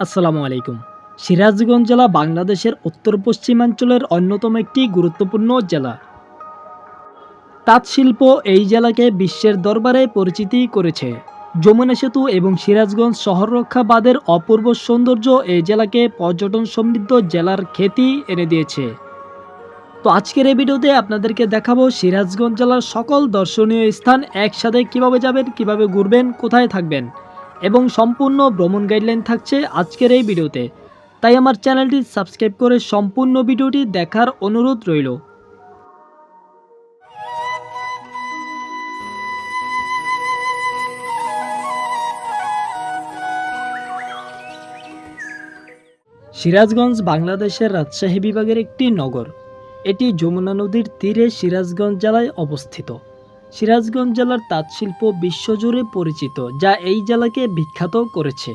আসসালামু আলাইকুম। সিরাজগঞ্জ জেলা বাংলাদেশের উত্তর পশ্চিমাঞ্চলের অন্যতম একটি গুরুত্বপূর্ণ জেলা। তাঁত শিল্প এই জেলাকে বিশ্বের দরবারে পরিচিতি করেছে। যমুনা সেতু এবং সিরাজগঞ্জ শহর রক্ষা বাঁধের অপূর্ব সৌন্দর্য এই জেলাকে পর্যটন সমৃদ্ধ জেলার খ্যাতি এনে দিয়েছে। তো আজকের এই ভিডিওতে আপনাদেরকে দেখাবো সিরাজগঞ্জ জেলার সকল দর্শনীয় স্থান একসাথে কীভাবে যাবেন, কীভাবে ঘুরবেন, কোথায় থাকবেন। এবং সম্পূর্ণ ভ্রমণ গাইডলাইন থাকছে আজকের এই ভিডিওতে। তাই আমার চ্যানেলটি সাবস্ক্রাইব করে সম্পূর্ণ ভিডিওটি দেখার অনুরোধ রইল। সিরাজগঞ্জ বাংলাদেশের রাজশাহী বিভাগের একটি নগর। এটি যমুনা নদীর তীরে সিরাজগঞ্জ জেলায় অবস্থিত। সিরাজগঞ্জ জেলার তাঁত শিল্প বিশ্বজুড়ে পরিচিত, যা এই জেলাকে বিখ্যাত করেছে।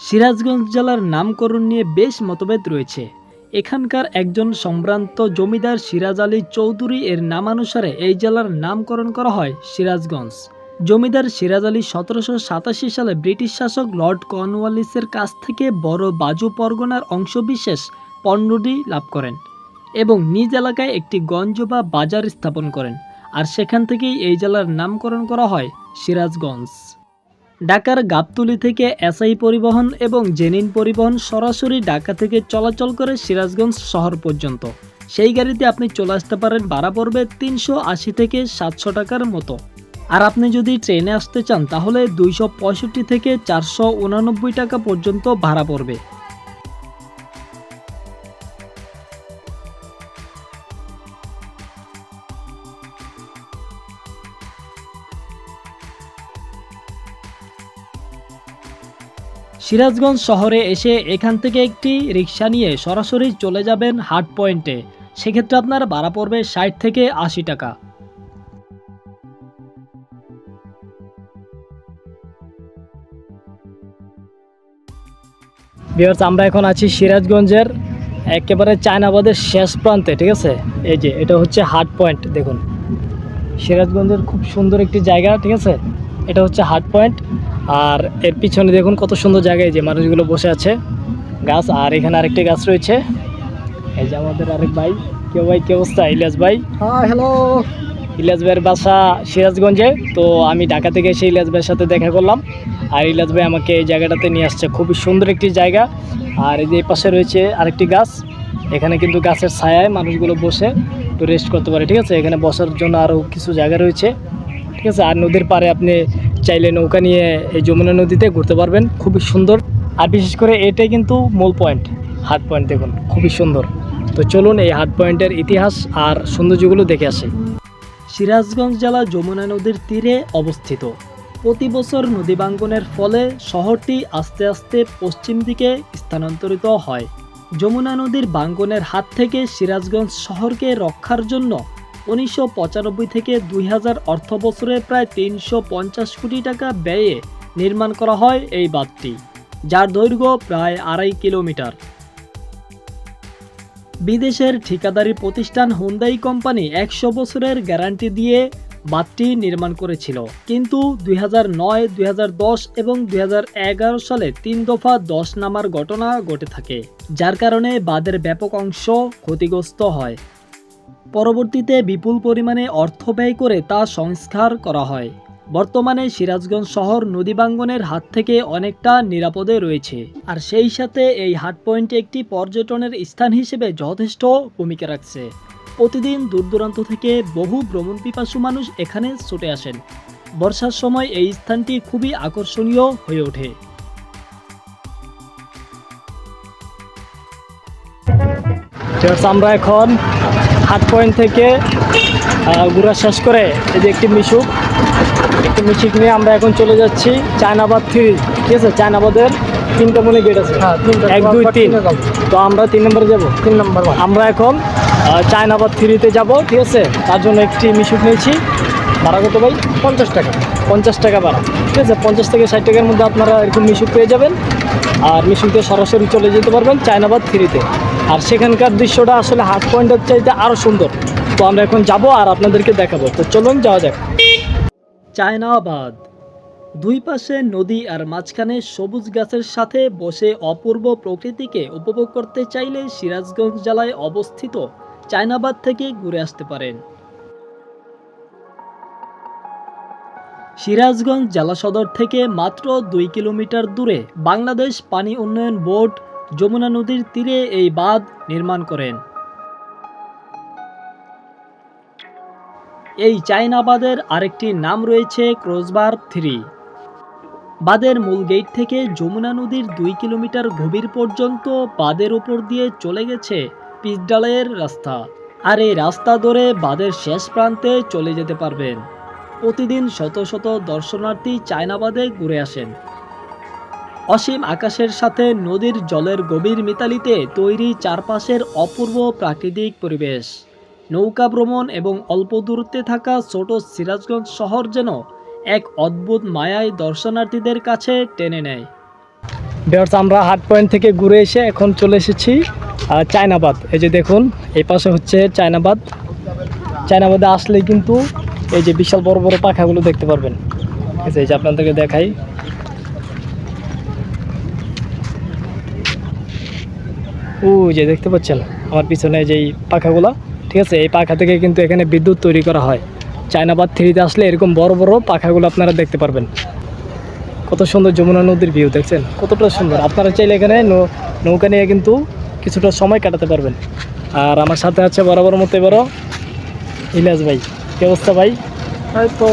সিরাজগঞ্জ জেলার নামকরণ নিয়ে বেশ মতভেদ রয়েছে। এখানকার একজন সম্ভ্রান্ত জমিদার সিরাজ আলী চৌধুরী এর নামানুসারে এই জেলার নামকরণ করা হয় সিরাজগঞ্জ। জমিদার সিরাজ আলী সতেরোশো সাতাশি সালে ব্রিটিশ শাসক লর্ড কর্নওয়ালিসের কাছ থেকে বড় বাজু পরগনার অংশবিশেষ পণ্যটি লাভ করেন এবং নিজ এলাকায় একটি গঞ্জ বা বাজার স্থাপন করেন। আর সেখান থেকেই এই জেলার নামকরণ করা হয় সিরাজগঞ্জ। ঢাকার গাবতুলি থেকে এসআই পরিবহন এবং জেনিন পরিবহন সরাসরি ঢাকা থেকে চলাচল করে সিরাজগঞ্জ শহর পর্যন্ত। সেই গাড়িতে আপনি চলে আসতে পারেন ভাড়া পড়বে তিনশো আশি থেকে সাতশো টাকার মতো। আর আপনি যদি ট্রেনে আসতে চান তাহলে দুইশো পঁয়ষট্টি থেকে চারশো উনানব্বই টাকা পর্যন্ত ভাড়া পড়বে। সিরাজগঞ্জ শহরে এসে এখান থেকে একটি রিক্সা নিয়ে সরাসরি চলে যাবেন হাট পয়েন্টে। সেক্ষেত্রে আপনার ভাড়া পড়বে ষাট থেকে আশি টাকা। আমরা এখন আছি সিরাজগঞ্জের একেবারে চায়নাবাদের শেষ প্রান্তে, ঠিক আছে? এই যে, এটা হচ্ছে হাট পয়েন্ট, দেখুন। সিরাজগঞ্জের খুব সুন্দর একটি জায়গা, ঠিক আছে? এটা হচ্ছে হাট পয়েন্ট। আর এর পিছনে দেখুন কত সুন্দর জায়গায় যে মানুষগুলো বসে আছে। গাছ আর এখানে আরেকটি গাছ রয়েছে। এই যে আমাদের আরেক ভাই। কেউ ভাই কি অবস্থা? ইলিয়াস ভাই? হ্যাঁ হ্যালো ইলিয়াস ভাইয়ের বাসা সিরাজগঞ্জে। তো আমি ঢাকা থেকে এসে ইলিয়াস ভাইয়ের সাথে দেখা করলাম। আর ইলিয়াস ভাই আমাকে এই জায়গাটাতে নিয়ে আসছে। খুবই সুন্দর একটি জায়গা। আর এই যে এই পাশে রয়েছে আরেকটি গাছ। এখানে কিন্তু গাছের ছায়ায় মানুষগুলো বসে একটু রেস্ট করতে পারে ঠিক আছে? এখানে বসার জন্য আরও কিছু জায়গা রয়েছে। ঠিক আছে? আর নদীর পাড়ে আপনি চাইলে নৌকা নিয়ে এই যমুনা নদীতে ঘুরতে পারবেন, খুবই সুন্দর। আর বিশেষ করে এটাই কিন্তু মূল পয়েন্ট হাত পয়েন্ট দেখুন, খুবই সুন্দর। তো চলুন এই হাট পয়েন্টের ইতিহাস আর সৌন্দর্যগুলো দেখে আসি। সিরাজগঞ্জ জেলা যমুনা নদীর তীরে অবস্থিত। প্রতি বছর নদী বাঙ্গনের ফলে শহরটি আস্তে আস্তে পশ্চিম দিকে স্থানান্তরিত হয়। যমুনা নদীর বাঙ্গনের হাত থেকে সিরাজগঞ্জ শহরকে রক্ষার জন্য উনিশশো পঁচানব্বই থেকে দুই হাজার অর্থ বছরে প্রায় তিনশো পঞ্চাশ কোটি টাকা ব্যয়ে নির্মাণ করা হয় এই বাঁধটি, যার দৈর্ঘ্য প্রায় আড়াই কিলোমিটার। বিদেশের ঠিকাদারি প্রতিষ্ঠান হুন্দাই কোম্পানি একশো বছরের গ্যারান্টি দিয়ে বাঁধটি নির্মাণ করেছিল। কিন্তু দুই হাজার নয়, দুই এবং দুই হাজার এগারো সালে তিন দফা দশ নামার ঘটনা ঘটে থাকে, যার কারণে বাঁধের ব্যাপক অংশ ক্ষতিগ্রস্ত হয়। পরবর্তীতে বিপুল পরিমাণে অর্থ ব্যয় করে তা সংস্কার করা হয়। বর্তমানে সিরাজগঞ্জ শহর নদীবাঙ্গনের হাত থেকে অনেকটা নিরাপদে রয়েছে। আর সেই সাথে এই হাট পয়েন্ট একটি পর্যটনের স্থান হিসেবে যথেষ্ট ভূমিকা রাখছে। প্রতিদিন দূর দূরান্ত থেকে বহু ভ্রমণ পিপাসু মানুষ এখানে ছুটে আসেন। বর্ষার সময় এই স্থানটি খুবই আকর্ষণীয় হয়ে ওঠে। আমরা এখন হাট পয়েন্ট থেকে ঘোরা শেষ করে এই যে একটি মিশুক। একটি মিশুক নিয়ে আমরা এখন চলে যাচ্ছি চায়নাবাদ থ্রি ঠিক আছে? চায়নাবাদের তিনটা মনে গেট আছে। হ্যাঁ। এক দুই তিন। তো আমরা তিন নম্বরে যাব। তিন নম্বর আমরা এখন চায়নাবাদ থ্রিতে যাব ঠিক আছে? তার জন্য একটি মিশুক নিয়েছি। ভাড়া কত ভাই? পঞ্চাশ টাকা। পঞ্চাশ টাকা ভাড়া। ঠিক আছে? পঞ্চাশ থেকে ষাট টাকার মধ্যে আপনারা এরকম মিশুক পেয়ে যাবেন। আর মিশুকতে সরাসরি চলে যেতে পারবেন চায়নাবাদ থ্রিতে। আর সেখানকার দৃশ্যটা আসলে হাট পয়েন্টের চাইতে আরও সুন্দর। তো আমরা এখন যাব আর আপনাদেরকে দেখাবো। তো চলুন, যাওয়া যাক। চায়নাবাদ। দুই পাশে নদী আর মাঝখানে সবুজ গাছের সাথে বসে অপূর্ব প্রকৃতিকে উপভোগ করতে চাইলে সিরাজগঞ্জ জেলায় অবস্থিত চায়নাবাদ থেকে ঘুরে আসতে পারেন। সিরাজগঞ্জ জেলা সদর থেকে মাত্র দুই কিলোমিটার দূরে বাংলাদেশ পানি উন্নয়ন বোর্ড যমুনা নদীর তীরে এই বাঁধ নির্মাণ করেন। এই চায়না বাঁধের আরেকটি নাম রয়েছে ক্রসবার থ্রি। বাঁধের মূল গেট থেকে যমুনা নদীর দুই কিলোমিটার গভীর পর্যন্ত বাঁধের উপর দিয়ে চলে গেছে পিচডালাইয়ের রাস্তা। আর এই রাস্তা ধরে বাঁধের শেষ প্রান্তে চলে যেতে পারবেন। প্রতিদিন শত শত দর্শনার্থী চায়নাবাদে ঘুরে আসেন। অসীম আকাশের সাথে নদীর জলের গভীর মিতালিতে তৈরি চারপাশের অপূর্ব প্রাকৃতিক পরিবেশ। নৌকা ভ্রমণ এবং অল্প দূরত্বে থাকা ছোট সিরাজগঞ্জ শহর যেন এক অদ্ভুত মায়ায় দর্শনার্থীদের কাছে টেনে নেয়। বেয়ার্স আমরা হাট পয়েন্ট থেকে ঘুরে এসে এখন চলে এসেছি চায়নাবাদ। এই যে দেখুন, এই পাশে হচ্ছে চায়নাবাদ। চায়নাবাদে আসলেই কিন্তু এই যে বিশাল বড় বড় পাখাগুলো দেখতে পারবেন। এই যে আপনাদেরকে দেখাই ও যে দেখতে পাচ্ছেন আমার পিছনে যেই পাখাগুলো ঠিক আছে? এই পাখা থেকে কিন্তু এখানে বিদ্যুৎ তৈরি করা হয়। চায়নাবাদ থ্রিতে আসলে এরকম বড় বড় পাখাগুলো আপনারা দেখতে পারবেন। কত সুন্দর যমুনা নদীর ভিউ দেখছেন? কতটা সুন্দর। আপনারা চাইলে এখানে নৌকা নিয়ে কিন্তু কিছুটা সময় কাটাতে পারবেন। আর আমার সাথে আছে বরাবর মতো এবারও ইলিয়াস ভাই। কি অবস্থা ভাই? হয়তো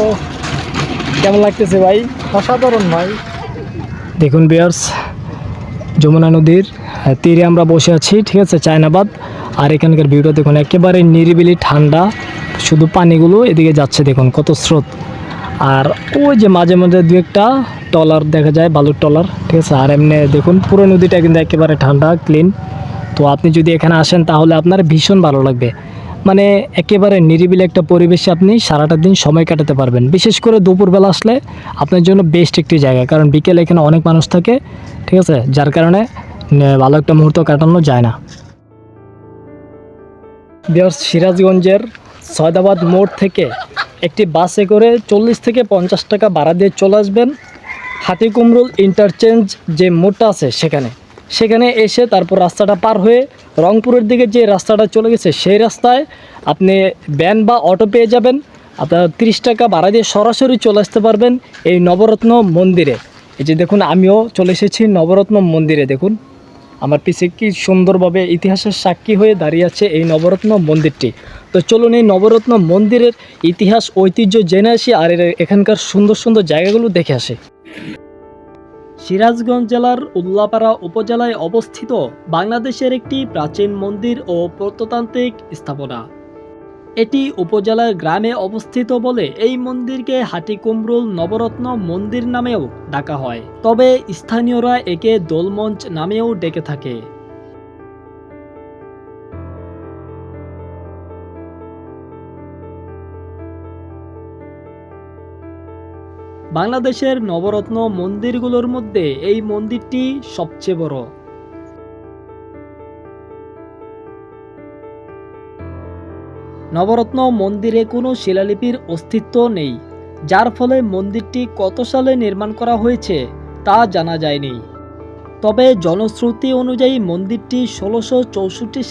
কেমন লাগতেছে ভাই? অসাধারণ ভাই। দেখুন বিয়ার্স যমুনা নদীর তীরে আমরা বসে আছি, ঠিক আছে, চায়নাবাদ। আর এখানকার ভিউটা দেখুন, একেবারে নিরিবিলি ঠান্ডা, শুধু পানিগুলো এদিকে যাচ্ছে, দেখুন, কত স্রোত। আর ওই যে মাঝে মাঝে দু একটা টলার দেখা যায়, বালুর টলার ঠিক আছে, আর এমনি দেখুন, পুরো নদীটা কিন্তু একেবারে ঠান্ডা, ক্লিন। তো আপনি যদি এখানে আসেন, তাহলে আপনার ভীষণ ভালো লাগবে। মানে একেবারে নিরিবিলি একটা পরিবেশে আপনি সারাটা দিন সময় কাটাতে পারবেন। বিশেষ করে দুপুরবেলা আসলে আপনার জন্য বেস্ট একটি জায়গা, কারণ বিকেলে এখানে অনেক মানুষ থাকে, ঠিক আছে? যার কারণে ভালো একটা মুহূর্ত কাটানো যায় না। সিরাজগঞ্জের সয়দাবাদ মোড় থেকে একটি বাসে করে চল্লিশ থেকে পঞ্চাশ টাকা ভাড়া দিয়ে চলে আসবেন হাতিকুমরুল ইন্টারচেঞ্জ যে মোড়টা আছে সেখানে। সেখানে এসে তারপর রাস্তাটা পার হয়ে রংপুরের দিকে যে রাস্তাটা চলে গেছে, সেই রাস্তায় আপনি ভ্যান বা অটো পেয়ে যাবেন। আপনার তিরিশ টাকা ভাড়া দিয়ে সরাসরি চলে আসতে পারবেন এই নবরত্ন মন্দিরে। এই যে দেখুন, আমিও চলে এসেছি নবরত্ন মন্দিরে, দেখুন। আমার পিছে কি সুন্দরভাবে ইতিহাসের সাক্ষী হয়ে দাঁড়িয়ে আছে এই নবরত্ন মন্দিরটি। তো চলুন এই নবরত্ন মন্দিরের ইতিহাস, ঐতিহ্য জেনে আসি আর এখানকার সুন্দর সুন্দর জায়গাগুলো দেখে আসি। সিরাজগঞ্জ জেলার উল্লাপাড়া উপজেলায় অবস্থিত বাংলাদেশের একটি প্রাচীন মন্দির ও প্রত্নতান্ত্রিক স্থাপনা। এটি উপজেলার গ্রামে অবস্থিত বলে এই মন্দিরকে হাটিকুমরুল নবরত্ন মন্দির নামেও ডাকা হয়। তবে স্থানীয়রা একে দোলমঞ্চ নামেও ডেকে থাকে। বাংলাদেশের নবরত্ন মন্দিরগুলোর মধ্যে এই মন্দিরটি সবচেয়ে বড়। নবরত্ন মন্দিরে কোনো শিলালিপির অস্তিত্ব নেই, যার ফলে মন্দিরটি কত সালে নির্মাণ করা হয়েছে তা জানা যায়নি। তবে জনশ্রুতি অনুযায়ী মন্দিরটি ষোলোশো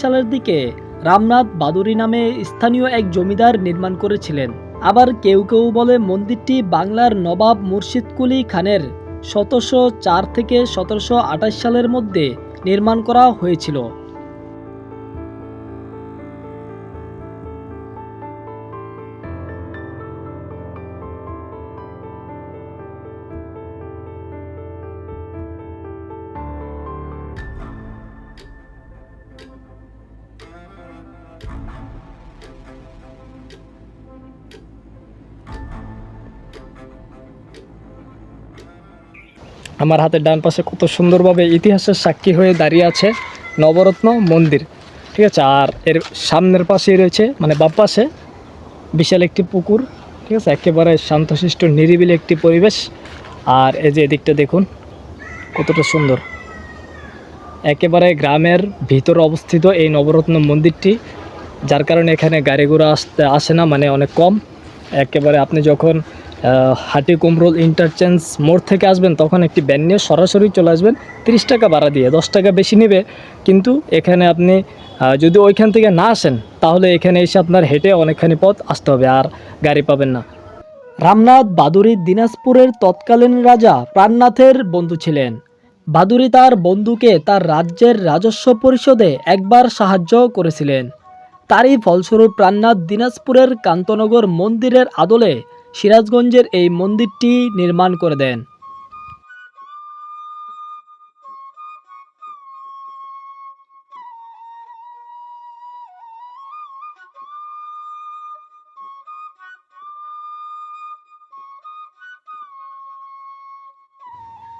সালের দিকে রামনাথ বাদুরি নামে স্থানীয় এক জমিদার নির্মাণ করেছিলেন। আবার কেউ কেউ বলে মন্দিরটি বাংলার নবাব মুর্শিদকুলি খানের সতেরোশো চার থেকে সতেরোশো আঠাশ সালের মধ্যে নির্মাণ করা হয়েছিল। আমার হাতের ডান পাশে কত সুন্দরভাবে ইতিহাসের সাক্ষী হয়ে দাঁড়িয়ে আছে নবরত্ন মন্দির। ঠিক আছে? আর এর সামনের পাশেই রয়েছে মানে বাম পাশে বিশাল একটি পুকুর। ঠিক আছে? একেবারে শান্তশিষ্ট, নিরিবিলি একটি পরিবেশ। আর এই যে এদিকটা দেখুন, কতটা সুন্দর। একেবারে গ্রামের ভিতর অবস্থিত এই নবরত্ন মন্দিরটি, যার কারণে এখানে গাড়ি ঘোড়া আসতে আসে না মানে অনেক কম। একেবারে আপনি যখন হাটি কুমরোল ইন্টারচেঞ্জ মোড় থেকে আসবেন, তখন একটি ব্যান নিয়ে সরাসরি চলে আসবেন। তিরিশ টাকা ভাড়া দিয়ে, দশ টাকা বেশি নেবে। কিন্তু এখানে আপনি যদি ওইখান থেকে না আসেন, তাহলে এখানে এসে আপনার হেঁটে অনেকখানি পথ আসতে হবে, আর গাড়ি পাবেন না। রামনাথ বাদুরী দিনাজপুরের তৎকালীন রাজা প্রাণনাথের বন্ধু ছিলেন। বাদুরী তার বন্ধুকে তার রাজ্যের রাজস্ব পরিষদে একবার সাহায্য করেছিলেন। তারই ফলস্বরূপ প্রাণনাথ দিনাজপুরের কান্তনগর মন্দিরের আদলে সিরাজগঞ্জের এই মন্দিরটি নির্মাণ করে দেন।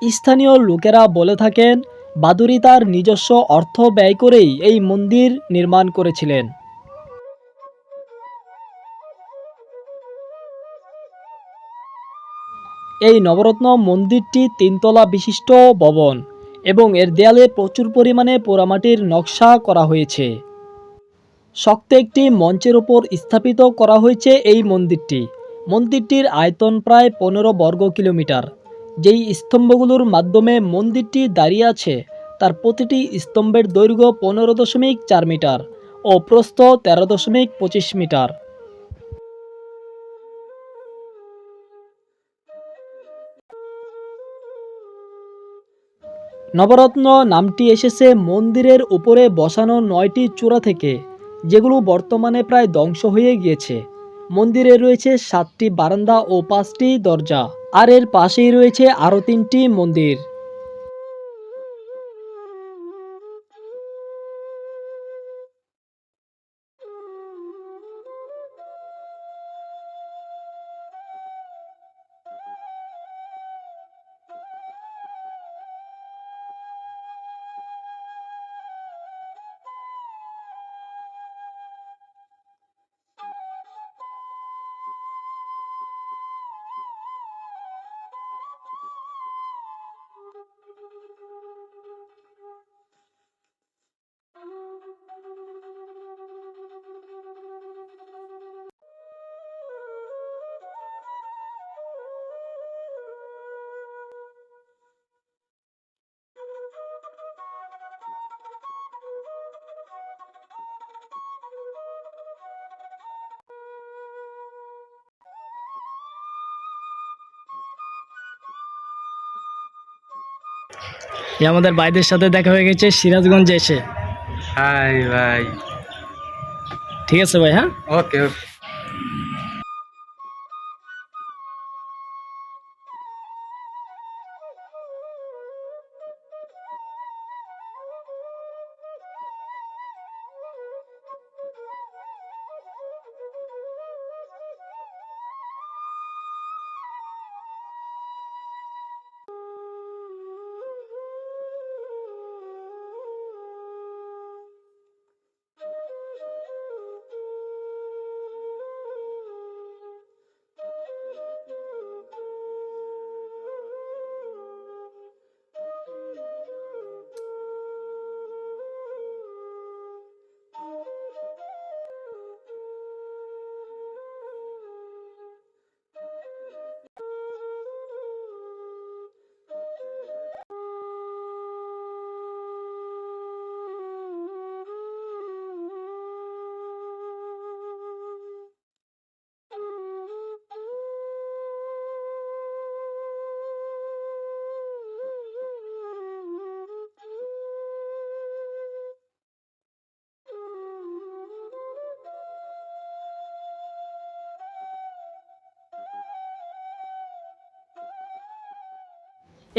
স্থানীয় লোকেরা বলে থাকেন, বাদুরী তার নিজস্ব অর্থ ব্যয় করেই এই মন্দির নির্মাণ করেছিলেন। এই নবরত্ন মন্দিরটি তিনতলা বিশিষ্ট ভবন এবং এর দেয়ালে প্রচুর পরিমাণে পোড়ামাটির নকশা করা হয়েছে। শক্ত একটি মঞ্চের উপর স্থাপিত করা হয়েছে এই মন্দিরটি। মন্দিরটির আয়তন প্রায় পনেরো বর্গ কিলোমিটার। যেই স্তম্ভগুলোর মাধ্যমে মন্দিরটি দাঁড়িয়ে আছে, তার প্রতিটি স্তম্ভের দৈর্ঘ্য পনেরো দশমিক চার মিটার ও প্রস্থ তেরো দশমিক পঁচিশ মিটার। নবরত্ন নামটি এসেছে মন্দিরের উপরে বসানো নয়টি চূড়া থেকে, যেগুলো বর্তমানে প্রায় ধ্বংস হয়ে গিয়েছে। মন্দিরে রয়েছে সাতটি বারান্দা ও পাঁচটি দরজা, আর এর পাশেই রয়েছে আরও তিনটি মন্দির। আমাদের ভাইদের সাথে দেখা হয়ে গেছে সিরাজগঞ্জে এসে। হাই ভাই। ঠিক আছে ভাই হ্যাঁ? ওকে ওকে।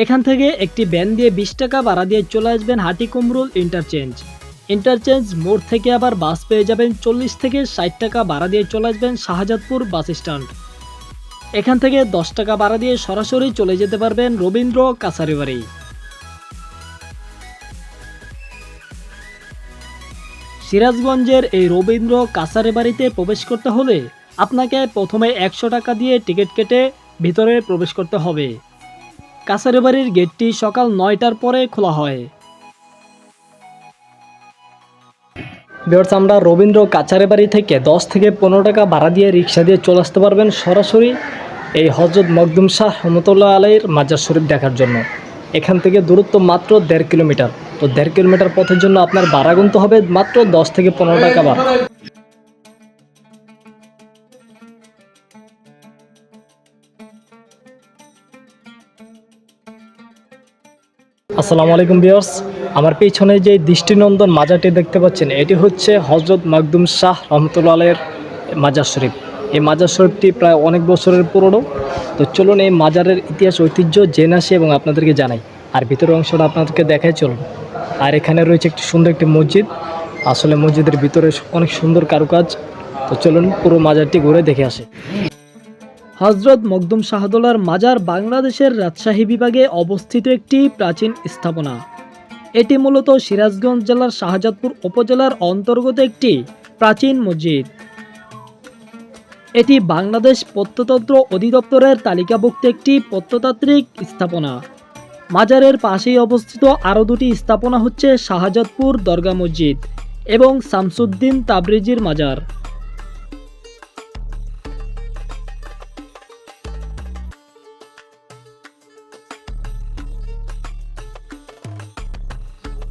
এখান থেকে একটি ভ্যান দিয়ে বিশ টাকা ভাড়া দিয়ে চলে আসবেন হাটি কুমরুল ইন্টারচেঞ্জ। ইন্টারচেঞ্জ মোড় থেকে আবার বাস পেয়ে যাবেন চল্লিশ থেকে ষাট টাকা ভাড়া দিয়ে চলে আসবেন শাহজাদপুর বাস স্ট্যান্ড। এখান থেকে দশ টাকা ভাড়া দিয়ে সরাসরি চলে যেতে পারবেন রবীন্দ্র কাছারি বাড়ি সিরাজগঞ্জের এই রবীন্দ্র কাছারি বাড়িতে প্রবেশ করতে হলে আপনাকে প্রথমে একশো টাকা দিয়ে টিকিট কেটে ভিতরে প্রবেশ করতে হবে। কাছারি বাড়ির গেটটি সকাল নয়টার পরে খোলা হয়। বিয়ার্স আমরা রবীন্দ্র কাছারি বাড়ি থেকে দশ থেকে পনেরো টাকা ভাড়া দিয়ে রিক্সা দিয়ে চলে আসতে পারবেন সরাসরি এই হজরত মকদুম শাহ রহমতুল্লাহ আলাইয়ের মাজার শরীফ দেখার জন্য। এখান থেকে দূরত্ব মাত্র দেড় কিলোমিটার। তো দেড় কিলোমিটার পথের জন্য আপনার ভাড়া গুনতে হবে মাত্র দশ থেকে পনেরো টাকা ভাড়া। আসসালামু আলাইকুম বিয়ার্স আমার পিছনে যে দৃষ্টিনন্দন মাজারটি দেখতে পাচ্ছেন, এটি হচ্ছে হজরত মাকদুম শাহ রহমতুল্লা আলের মাজার শরীফ। এই মাজার শরীফটি প্রায় অনেক বছরের পুরনো। তো চলুন এই মাজারের ইতিহাস, ঐতিহ্য জেনে আসি এবং আপনাদেরকে জানাই। আর ভিতরের অংশটা আপনাদেরকে দেখাই, চলুন। আর এখানে রয়েছে একটি সুন্দর একটি মসজিদ। আসলে মসজিদের ভিতরে অনেক সুন্দর কারুকাজ। তো চলুন পুরো মাজারটি ঘুরে দেখে আসি। হজরত মকদুম শাহদোলার মাজার বাংলাদেশের রাজশাহী বিভাগে অবস্থিত একটি প্রাচীন স্থাপনা। এটি মূলত সিরাজগঞ্জ জেলার শাহজাদপুর উপজেলার অন্তর্গত একটি প্রাচীন মসজিদ। এটি বাংলাদেশ প্রত্নতন্ত্র অধিদপ্তরের তালিকাভুক্ত একটি প্রত্নতাত্ত্বিক স্থাপনা। মাজারের পাশেই অবস্থিত আরও দুটি স্থাপনা হচ্ছে শাহজাদপুর দরগা মসজিদ এবং শামসুদ্দিন তাবরিজির মাজার।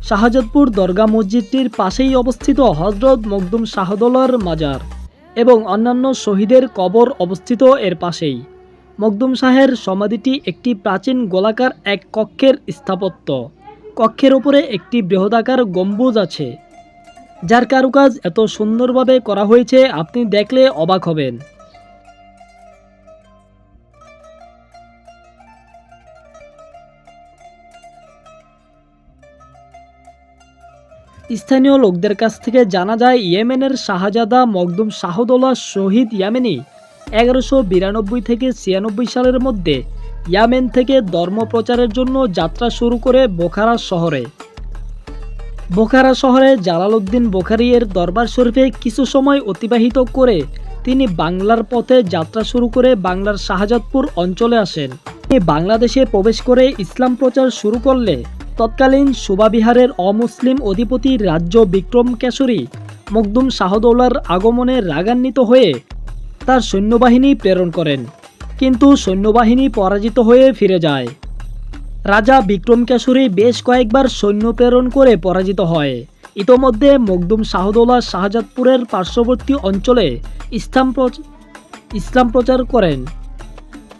শাহজাদপুর দরগা মসজিদটির পাশেই অবস্থিত হজরত মকদুম শাহদোলার মাজার এবং অন্যান্য শহীদের কবর অবস্থিত এর পাশেই। মকদুম শাহের সমাধিটি একটি প্রাচীন গোলাকার এক কক্ষের স্থাপত্য। কক্ষের উপরে একটি বৃহদাকার গম্বুজ আছে। যার কারুকাজ এত সুন্দরভাবে করা হয়েছে, আপনি দেখলে অবাক হবেন। স্থানীয় লোকদের কাছ থেকে জানা যায়, ইয়েমেনের শাহজাদা মকদুম শাহদোলা শহীদ ইয়ামেনি এগারোশো বিরানব্বই থেকে ছিয়ানব্বই সালের মধ্যে ইয়ামেন থেকে ধর্ম প্রচারের জন্য যাত্রা শুরু করে বোখারা শহরে। বোখারা শহরে জালালউদ্দিন বোখারিয়ের দরবার শরীফে কিছু সময় অতিবাহিত করে তিনি বাংলার পথে যাত্রা শুরু করে বাংলার শাহজাদপুর অঞ্চলে আসেন। বাংলাদেশে প্রবেশ করে ইসলাম প্রচার শুরু করলে তৎকালীন সুবাবিহারের অমুসলিম অধিপতি রাজ্য বিক্রম কেশরী মকদুম শাহদৌলার আগমনে রাগান্বিত হয়ে তার সৈন্যবাহিনী প্রেরণ করেন, কিন্তু সৈন্যবাহিনী পরাজিত হয়ে ফিরে যায়। রাজা বিক্রম কেশরী বেশ কয়েকবার সৈন্য প্রেরণ করে পরাজিত হয়। ইতোমধ্যে মকদুম শাহদৌলা শাহজাদপুরের পার্শ্ববর্তী অঞ্চলে ইসলাম ইসলাম প্রচার করেন।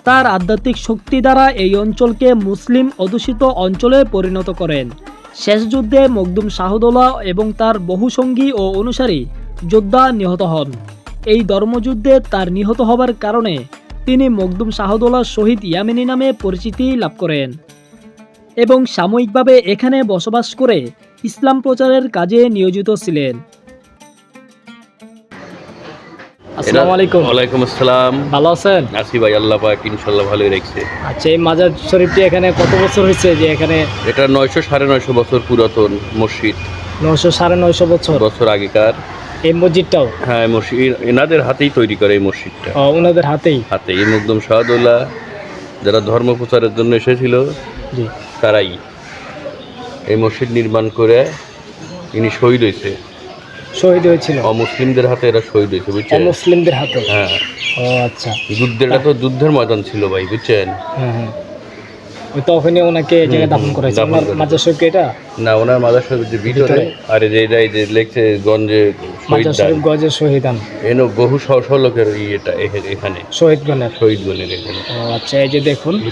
তার আধ্যাত্মিক শক্তি দ্বারা এই অঞ্চলকে মুসলিম অধ্যুষিত অঞ্চলে পরিণত করেন। শেষ যুদ্ধে মকদুম শাহদোলা এবং তার বহু সঙ্গী ও অনুসারী যোদ্ধা নিহত হন। এই ধর্মযুদ্ধে তার নিহত হবার কারণে তিনি মকদুম শাহদোলা শহীদ ইয়ামিনী নামে পরিচিতি লাভ করেন এবং সাময়িকভাবে এখানে বসবাস করে ইসলাম প্রচারের কাজে নিয়োজিত ছিলেন। আসসালামু আলাইকুম। ওয়ালাইকুম আসসালাম। ভালো আছেন? আসি ভাই আল্লাহ পাক ইনশাল্লাহ ভালোই রাখছে। আচ্ছা এই মাজার শরীফটি এখানে কত বছর হয়েছে যে এখানে? এটা নয়শো সাড়ে নয়শো বছর পুরাতন মসজিদ। নশো সাড়ে নয়শো বছর। বছর আগেকার। এই মসজিদটাও? হ্যাঁ মসজিদ এনাদের হাতেই তৈরি করে এই মসজিদটা। ও, ওনাদের হাতেই? হাতে এই মুকদম শাহদুল্লাহ যারা ধর্ম প্রচারের জন্য এসেছিল জি। তারাই এই মসজিদ নির্মাণ করে ইনি শহীদ হয়েছে। শহীদ হয়েছিল। অমুসলিমদের হাতে এরা শহীদ হয়েছে বুঝছেন? মুসলিমদের হাতে। হ্যাঁ। ও আচ্ছা। যুদ্ধের তো যুদ্ধের ময়দান ছিল ভাই বুঝছেন? হ্যাঁ হ্যাঁ। ওই তখনই ওনাকে এই জায়গায় দাফন দাফন ওনার মাজার শরীফ এটা? না ওনার মাদার শরীফ যে ভিতরে? আর এই যে এটা এই যে লেখছে গঞ্জে শহীদ মাজার শরীফ গজের শহীদান। এনো বহু শ- শ লোকের এটা এখানে। শহীদ গণের। শহীদ বনের এখানে। ও আচ্ছা এই যে দেখুন।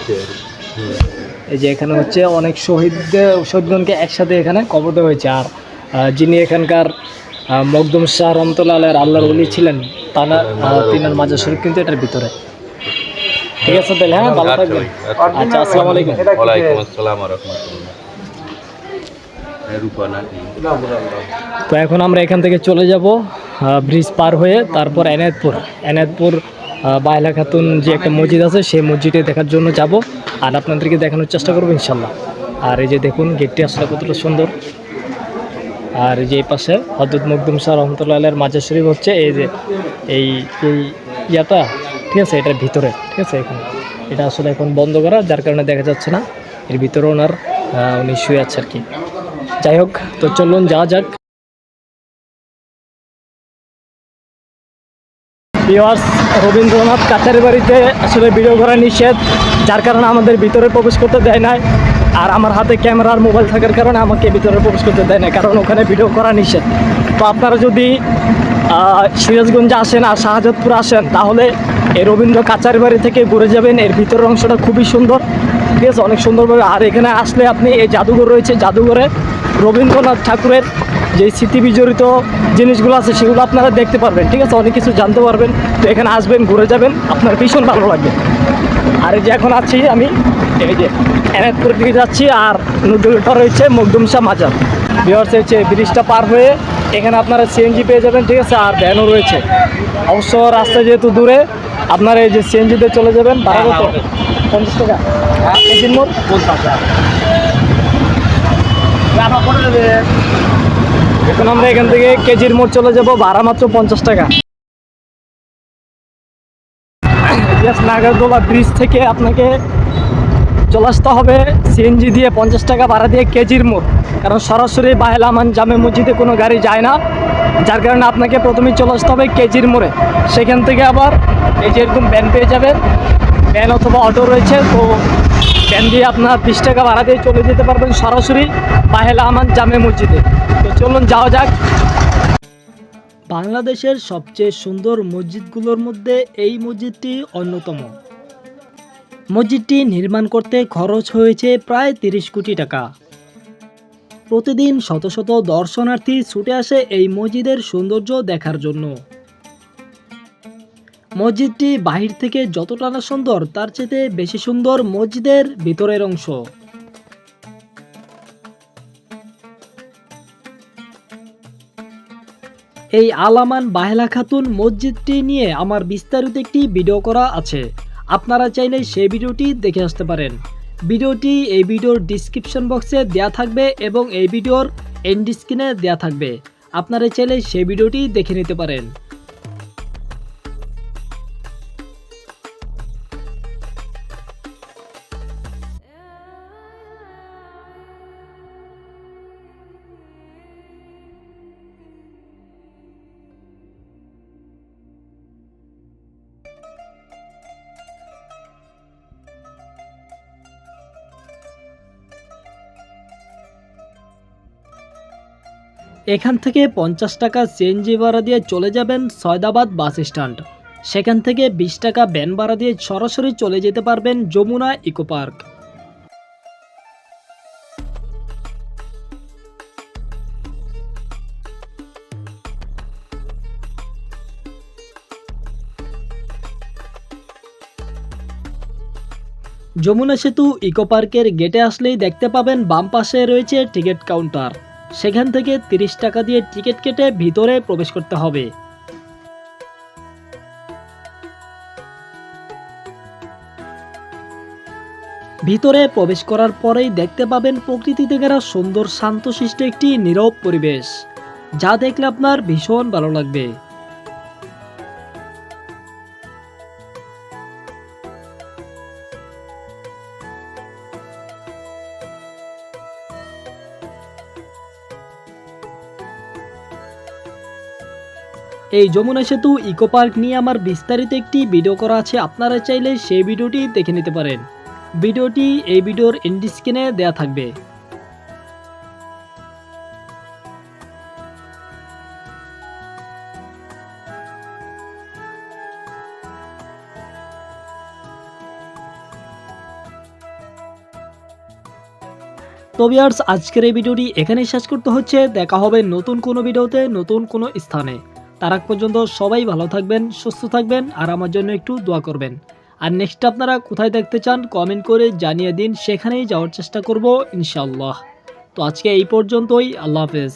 এই যে এখানে হচ্ছে অনেক শহীদদের শহীদগণকে একসাথে এখানে কবর দেওয়া হয়েছে। আর যিনি এখানকার মকদুম শাহ রহমতুল্লাহ আল্লাহর আল্লাহর উলি ছিলেন তানার আহ, তিনার মাজার শরীফ কিন্তু এটার ভিতরে। ঠিক আছে তাহলে হ্যাঁ ভালো আচ্ছা থাকবেন। আচ্ছা। আসসালামু আলাইকুম। ওয়ালাইকুম আসসালাম ওয়া রাহমাতুল্লাহ। তো এখন আমরা এখান থেকে চলে যাব ব্রিজ পার হয়ে তারপর এনায়তপুর। এনায়তপুর বায়লা খাতুন যে একটা মসজিদ আছে সেই মসজিদে দেখার জন্য যাব। আর আপনাদেরকে দেখানোর চেষ্টা করব ইনশাল্লাহ। আর এই যে দেখুন গেটটি আসলে কতটা সুন্দর। আর যে পাশে হজরত মকদুম শাহ রহমতুল্লাহ আলের মাজার শরীফ হচ্ছে, এই যে এই এই ইয়াটা, ঠিক আছে, এটার ভিতরে, ঠিক আছে, এখন। এটা আসলে এখন বন্ধ করা, যার কারণে দেখা যাচ্ছে না, এর ভিতরে ওনার উনি শুয়ে আছে আর কি। যাই হোক, তো চলুন, যাওয়া যাক। রবীন্দ্রনাথ কাছারি বাড়িতে আসলে ভিডিও করা নিষেধ, যার কারণে আমাদের ভিতরে প্রবেশ করতে দেয় নাই। আর আমার হাতে ক্যামেরা আর মোবাইল থাকার কারণে আমাকে ভিতরে প্রবেশ করতে দেয় না, কারণ ওখানে ভিডিও করা নিষেধ। তো আপনারা যদি সিরাজগঞ্জে আসেন আর শাহজাদপুর আসেন, তাহলে এই রবীন্দ্র কাছারি বাড়ি থেকে ঘুরে যাবেন। এর ভিতরের অংশটা খুবই সুন্দর। ঠিক আছে, অনেক সুন্দরভাবে। আর এখানে আসলে আপনি এই জাদুঘর রয়েছে, জাদুঘরে রবীন্দ্রনাথ ঠাকুরের যে স্মৃতি বিজড়িত জিনিসগুলো আছে, সেগুলো আপনারা দেখতে পারবেন। ঠিক আছে, অনেক কিছু জানতে পারবেন। তো এখানে আসবেন, ঘুরে যাবেন। আপনার ভীষণ ভালো লাগবে। আর এই যে এখন আছি আমি এই যে এনায়তপুরের দিকে যাচ্ছি আর নদীটা রয়েছে মকদুমশা মাজার। বিহার হচ্ছে ব্রিজটা পার হয়ে এখানে আপনারা সিএনজি পেয়ে যাবেন ঠিক আছে? আর ভ্যানও রয়েছে। অবশ্য রাস্তা যেহেতু দূরে আপনারা এই যে সিএনজিতে চলে যাবেন ভাড়া কত? পঞ্চাশ টাকা। কেজির মোট এখন আমরা এখান থেকে কেজির মোট চলে যাব ভাড়া মাত্র পঞ্চাশ টাকা। ইতিহাস নাগারদোলা ব্রিজ থেকে আপনাকে চলে আসতে হবে। সিএনজি দিয়ে পঞ্চাশ টাকা ভাড়া দিয়ে কেজির মোড়। কারণ সরাসরি বাহেলামান জামে মসজিদে কোনো গাড়ি যায় না। যার কারণে আপনাকে প্রথমেই চলে আসতে হবে কেজির মোড়ে। সেখান থেকে আবার এই যে এরকম ভ্যান পেয়ে যাবেন। ভ্যান অথবা অটো রয়েছে, তো ভ্যান দিয়ে আপনার বিশ টাকা ভাড়া দিয়ে চলে যেতে পারবেন সরাসরি বাহেলা আমান জামে মসজিদে। তো চলুন যাওয়া যাক। বাংলাদেশের সবচেয়ে সুন্দর মসজিদগুলোর মধ্যে এই মসজিদটি অন্যতম। মসজিদটি নির্মাণ করতে খরচ হয়েছে প্রায় তিরিশ কোটি টাকা। প্রতিদিন শত শত দর্শনার্থী ছুটে আসে এই মসজিদের সৌন্দর্য দেখার জন্য। মসজিদটি বাহির থেকে যতটা না সুন্দর, তার চেয়ে বেশি সুন্দর মসজিদের ভিতরের অংশ। এই আলামান বাহেলা খাতুন মসজিদটি নিয়ে আমার বিস্তারিত একটি ভিডিও করা আছে। আপনারা চাইলে সেই ভিডিওটি দেখে আসতে পারেন। ভিডিওটি এই ভিডিওর ডিসক্রিপশন বক্সে দেয়া থাকবে এবং এই ভিডিওর এন্ড স্ক্রিনে দেয়া থাকবে। আপনারা চাইলে সেই ভিডিওটি দেখে নিতে পারেন। এখান থেকে পঞ্চাশ টাকা সিএনজি ভাড়া দিয়ে চলে যাবেন সয়দাবাদ বাস স্ট্যান্ড। সেখান থেকে বিশ টাকা ভ্যান ভাড়া দিয়ে সরাসরি চলে যেতে পারবেন যমুনা ইকো পার্ক। যমুনা সেতু ইকো পার্কের গেটে আসলেই দেখতে পাবেন বাম পাশে রয়েছে টিকিট কাউন্টার। সেখান থেকে তিরিশ টাকা দিয়ে টিকিট কেটে ভিতরে প্রবেশ করতে হবে। ভিতরে প্রবেশ করার পরেই দেখতে পাবেন প্রকৃতিতে ঘেরা সুন্দর শান্তশিষ্ট একটি নীরব পরিবেশ, যা দেখলে আপনার ভীষণ ভালো লাগবে। এই যমুনা সেতু ইকো পার্ক নিয়ে আমার বিস্তারিত একটি ভিডিও করা আছে, আপনারা চাইলে সেই ভিডিওটি দেখে নিতে পারেন। ভিডিওটি এই ভিডিওর এন্ড দেওয়া থাকবে। তো আজকের এই ভিডিওটি এখানেই শেষ করতে হচ্ছে। দেখা হবে নতুন কোনো ভিডিওতে নতুন কোনো স্থানে। তার আগ পর্যন্ত সবাই ভালো থাকবেন, সুস্থ থাকবেন আর আমার জন্য একটু দোয়া করবেন। আর নেক্সট আপনারা কোথায় দেখতে চান কমেন্ট করে জানিয়ে দিন, সেখানেই যাওয়ার চেষ্টা করব ইনশাল্লাহ তো আজকে এই পর্যন্তই, আল্লাহ হাফেজ।